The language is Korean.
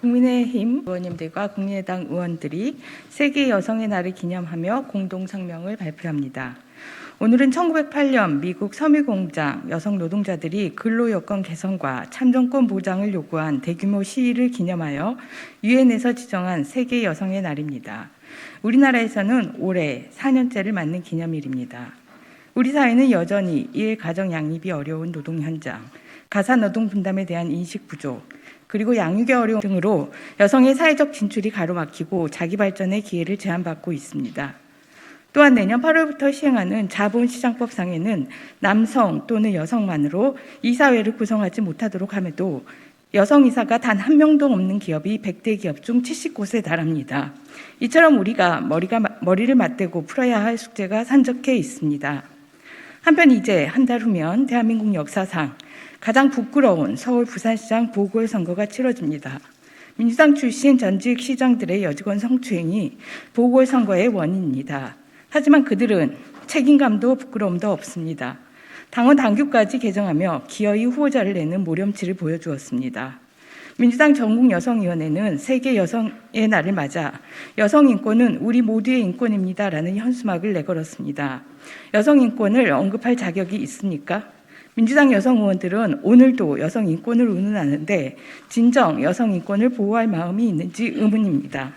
국민의힘 의원님들과 국민의당 의원들이 세계 여성의 날을 기념하며 공동 성명을 발표합니다. 오늘은 1908년 미국 섬유공장 여성 노동자들이 근로 여건 개선과 참정권 보장을 요구한 대규모 시위를 기념하여 유엔에서 지정한 세계 여성의 날입니다. 우리나라에서는 올해 4년째를 맞는 기념일입니다. 우리 사회는 여전히 일 가정 양립이 어려운 노동 현장, 가사 노동 분담에 대한 인식 부족, 그리고 양육의 어려움 등으로 여성의 사회적 진출이 가로막히고 자기 발전의 기회를 제한받고 있습니다. 또한 내년 8월부터 시행하는 자본시장법상에는 남성 또는 여성만으로 이사회를 구성하지 못하도록 함에도 여성 이사가 단 한 명도 없는 기업이 100대 기업 중 70곳에 달합니다. 이처럼 우리가 머리가, 머리를 맞대고 풀어야 할 숙제가 산적해 있습니다. 한편 이제 한 달 후면 대한민국 역사상 가장 부끄러운 서울 부산시장 보궐선거가 치러집니다. 민주당 출신 전직 시장들의 여직원 성추행이 보궐선거의 원인입니다. 하지만 그들은 책임감도 부끄러움도 없습니다. 당원 당규까지 개정하며 기어이 후보자를 내는 모렴치를 보여주었습니다. 민주당 전국여성위원회는 세계 여성의 날을 맞아 여성 인권은 우리 모두의 인권입니다라는 현수막을 내걸었습니다. 여성 인권을 언급할 자격이 있습니까? 민주당 여성 의원들은 오늘도 여성 인권을 운운하는데 진정 여성 인권을 보호할 마음이 있는지 의문입니다.